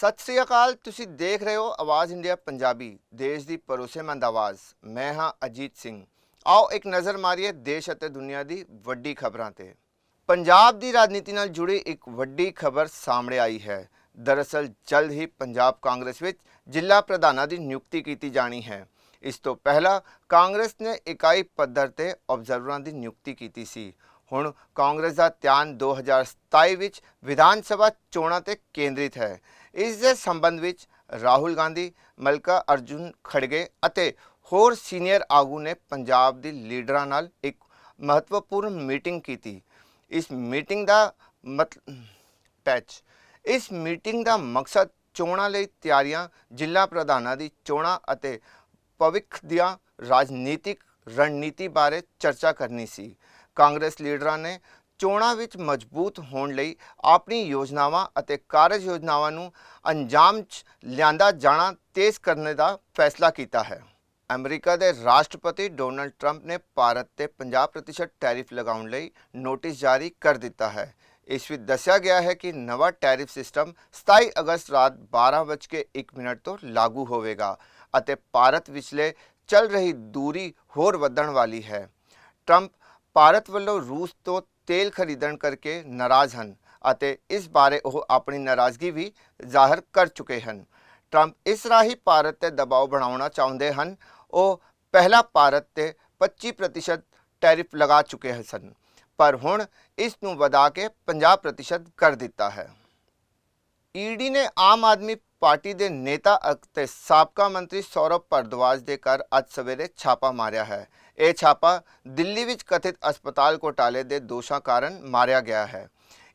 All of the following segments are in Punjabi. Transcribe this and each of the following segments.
ਸਤਿ ਸ੍ਰੀ ਅਕਾਲ, ਤੁਸੀਂ ਦੇਖ ਰਹੇ ਹੋ ਆਵਾਜ਼ ਇੰਡੀਆ ਪੰਜਾਬੀ, ਦੇਸ਼ ਦੀ ਭਰੋਸੇਮੰਦ ਆਵਾਜ਼। ਮੈਂ ਹਾਂ ਅਜੀਤ ਸਿੰਘ। ਆਓ ਇੱਕ ਨਜ਼ਰ ਮਾਰੀਏ ਦੇਸ਼ ਅਤੇ ਦੁਨੀਆ ਦੀ ਵੱਡੀ ਖਬਰਾਂ ਤੇ। ਪੰਜਾਬ ਦੀ ਰਾਜਨੀਤੀ ਨਾਲ ਜੁੜੀ ਇੱਕ ਵੱਡੀ ਖਬਰ ਸਾਹਮਣੇ ਆਈ ਹੈ। ਦਰਅਸਲ, ਜਲਦ ਹੀ ਪੰਜਾਬ ਕਾਂਗਰਸ ਵਿੱਚ ਜ਼ਿਲ੍ਹਾ ਪ੍ਰਧਾਨਾਂ ਦੀ ਨਿਯੁਕਤੀ ਕੀਤੀ ਜਾਣੀ ਹੈ। ਇਸ ਤੋਂ ਪਹਿਲਾਂ ਕਾਂਗਰਸ ਨੇ ਇਕਾਈ ਪੱਧਰ ਤੇ ਆਬਜ਼ਰਵਰਾਂ ਦੀ ਨਿਯੁਕਤੀ ਕੀਤੀ ਸੀ। ਹੁਣ ਕਾਂਗਰਸ ਦਾ ਧਿਆਨ 2027 ਵਿੱਚ ਵਿਧਾਨ ਸਭਾ ਚੋਣਾਂ ਤੇ ਕੇਂਦਰਿਤ ਹੈ। ਇਸ ਦੇ ਸੰਬੰਧ ਵਿੱਚ ਰਾਹੁਲ ਗਾਂਧੀ, ਮਲਕਾ ਅਰਜੁਨ ਖੜਗੇ ਅਤੇ ਹੋਰ ਸੀਨੀਅਰ ਆਗੂ ਨੇ ਪੰਜਾਬ ਦੇ ਲੀਡਰਾਂ ਨਾਲ ਇੱਕ ਮਹੱਤਵਪੂਰਨ ਮੀਟਿੰਗ ਕੀਤੀ। ਇਸ ਮੀਟਿੰਗ ਦਾ ਮਤਲਬ ਪੈਚ। ਇਸ ਮੀਟਿੰਗ ਦਾ ਮਕਸਦ ਚੋਣਾਂ ਲਈ ਤਿਆਰੀਆਂ, ਜ਼ਿਲ੍ਹਾ ਪ੍ਰਧਾਨਾਂ ਦੀ ਚੋਣਾਂ ਅਤੇ ਭਵਿੱਖ ਦੀਆਂ ਰਾਜਨੀਤਿਕ ਰਣਨੀਤੀ ਬਾਰੇ ਚਰਚਾ ਕਰਨੀ ਸੀ। ਕਾਂਗਰਸ ਲੀਡਰਾਂ ਨੇ ਚੋਣਾਂ ਵਿੱਚ ਮਜ਼ਬੂਤ ਹੋਣ ਲਈ ਆਪਣੀ ਯੋਜਨਾਵਾਂ ਅਤੇ ਕਾਰਜ ਯੋਜਨਾਵਾਂ ਨੂੰ ਅੰਜਾਮ 'ਚ ਲਿਆਂਦਾ ਜਾਣਾ ਤੇਜ਼ ਕਰਨ ਦਾ ਫੈਸਲਾ ਕੀਤਾ ਹੈ। ਅਮਰੀਕਾ ਦੇ ਰਾਸ਼ਟਰਪਤੀ ਡੋਨਲਡ ਟਰੰਪ ਨੇ ਭਾਰਤ ਤੇ 50% ਟੈਰਿਫ ਲਗਾਉਣ ਲਈ ਨੋਟਿਸ ਜਾਰੀ ਕਰ ਦਿੱਤਾ ਹੈ। ਇਸ ਵਿੱਚ ਦੱਸਿਆ ਗਿਆ ਹੈ ਕਿ ਨਵਾਂ ਟੈਰਿਫ ਸਿਸਟਮ 27 ਅਗਸਤ ਰਾਤ 12:01 ਮਿੰਟ ਤੋਂ ਲਾਗੂ ਹੋਵੇਗਾ ਅਤੇ ਭਾਰਤ ਵਿਚਲੇ ਚੱਲ ਰਹੀ ਦੂਰੀ ਹੋਰ ਵਧਣ ਵਾਲੀ ਹੈ। ਟਰੰਪ ਭਾਰਤ ਵੱਲੋਂ ਰੂਸ ਤੋਂ ਤੇਲ ਖਰੀਦਣ ਕਰਕੇ ਨਾਰਾਜ਼ ਹਨ ਅਤੇ ਇਸ ਬਾਰੇ ਉਹ ਆਪਣੀ ਨਾਰਾਜ਼ਗੀ ਵੀ ਜ਼ਾਹਰ ਕਰ ਚੁੱਕੇ ਹਨ। ਟਰੰਪ ਇਸ ਰਾਹੀਂ ਭਾਰਤ ਤੇ ਦਬਾਅ ਬਣਾਉਣਾ ਚਾਹੁੰਦੇ ਹਨ। ਉਹ ਪਹਿਲਾ ਭਾਰਤ ਤੇ 25% ਟੈਰਿਫ ਲਗਾ ਚੁੱਕੇ ਸਨ, ਪਰ ਹੁਣ ਇਸ ਨੂੰ ਵਧਾ ਕੇ 50% ਕਰ ਦਿੱਤਾ ਹੈ। ਈਡੀ ਨੇ ਆਮ ਆਦਮੀ ਪਾਰਟੀ ਦੇ ਨੇਤਾ ਅਤੇ ਸਾਬਕਾ ਮੰਤਰੀ ਸੌਰਵ ਭਰਦਵਾਜ ਦੇ ਘਰ ਅੱਜ ਸਵੇਰੇ ਛਾਪਾ ਮਾਰਿਆ ਹੈ। ਇਹ ਛਾਪਾ ਦਿੱਲੀ ਵਿੱਚ ਕਥਿਤ ਹਸਪਤਾਲ ਘੋਟਾਲੇ ਦੇ ਦੋਸ਼ਾਂ ਕਾਰਨ ਮਾਰਿਆ ਗਿਆ ਹੈ।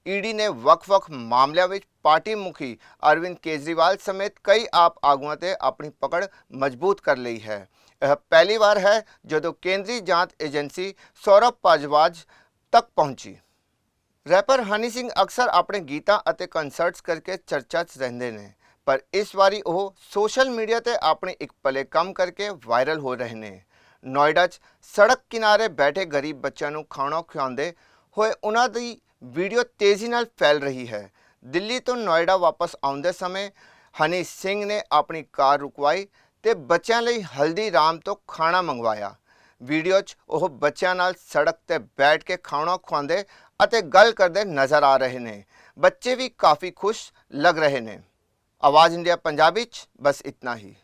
ਈਡੀ ਨੇ ਵੱਖ-ਵੱਖ ਮਾਮਲਿਆਂ ਵਿੱਚ ਪਾਰਟੀ ਮੁਖੀ ਅਰਵਿੰਦ ਕੇਜਰੀਵਾਲ ਸਮੇਤ ਕਈ ਆਪ ਆਗੂਆਂ ਤੇ ਆਪਣੀ ਪਕੜ ਮਜ਼ਬੂਤ ਕਰ ਲਈ ਹੈ। ਇਹ ਪਹਿਲੀ ਵਾਰ ਹੈ ਜਦੋਂ ਕੇਂਦਰੀ ਜਾਂਚ ਏਜੰਸੀ ਸੌਰਵ ਭਾਰਦਵਾਜ ਤੱਕ ਪਹੁੰਚੀ। ਰੈਪਰ ਹਨੀ ਸਿੰਘ ਅਕਸਰ ਆਪਣੇ ਗੀਤਾਂ ਅਤੇ ਕਨਸਰਟਸ ਕਰਕੇ ਚਰਚਾ 'ਚ ਰਹਿੰਦੇ ਨੇ। ਪਰ ਇਸ ਵਾਰੀ ਉਹ ਸੋਸ਼ਲ ਮੀਡੀਆ ਤੇ ਆਪਣੇ ਇੱਕ ਪਲੇ ਕੰਮ ਕਰਕੇ ਵਾਇਰਲ ਹੋ ਰਹੇ ਨੇ। ਨੋਇਡਾ 'ਚ ਸੜਕ ਕਿਨਾਰੇ ਬੈਠੇ ਗਰੀਬ ਬੱਚਿਆਂ ਨੂੰ ਖਾਣਾ ਖਿਆਉਂਦੇ ਹੋਏ ਉਹਨਾਂ ਦੀ ਵੀਡੀਓ ਤੇਜ਼ੀ ਨਾਲ ਫੈਲ ਰਹੀ ਹੈ। ਦਿੱਲੀ ਤੋਂ ਨੋਇਡਾ ਵਾਪਸ ਆਉਂਦੇ ਸਮੇਂ ਹਨੀ ਸਿੰਘ ਨੇ ਆਪਣੀ ਕਾਰ ਰੁਕਵਾਈ ਤੇ ਬੱਚਿਆਂ ਲਈ ਹਲਦੀਰਾਮ ਤੋਂ ਖਾਣਾ ਮੰਗਵਾਇਆ। ਵੀਡੀਓ 'ਚ ਉਹ ਬੱਚਿਆਂ ਨਾਲ ਸੜਕ ਤੇ ਬੈਠ ਕੇ ਖਾਣਾ ਖਵਾਉਂਦੇ ਅਤੇ ਗੱਲ ਕਰਦੇ ਨਜ਼ਰ ਆ ਰਹੇ ਨੇ। ਬੱਚੇ ਵੀ ਕਾਫੀ ਖੁਸ਼ ਲੱਗ ਰਹੇ ਨੇ। ਆਵਾਜ਼ ਇੰਡੀਆ ਪੰਜਾਬੀ 'ਚ ਬਸ ਇਤਨਾ ਹੀ।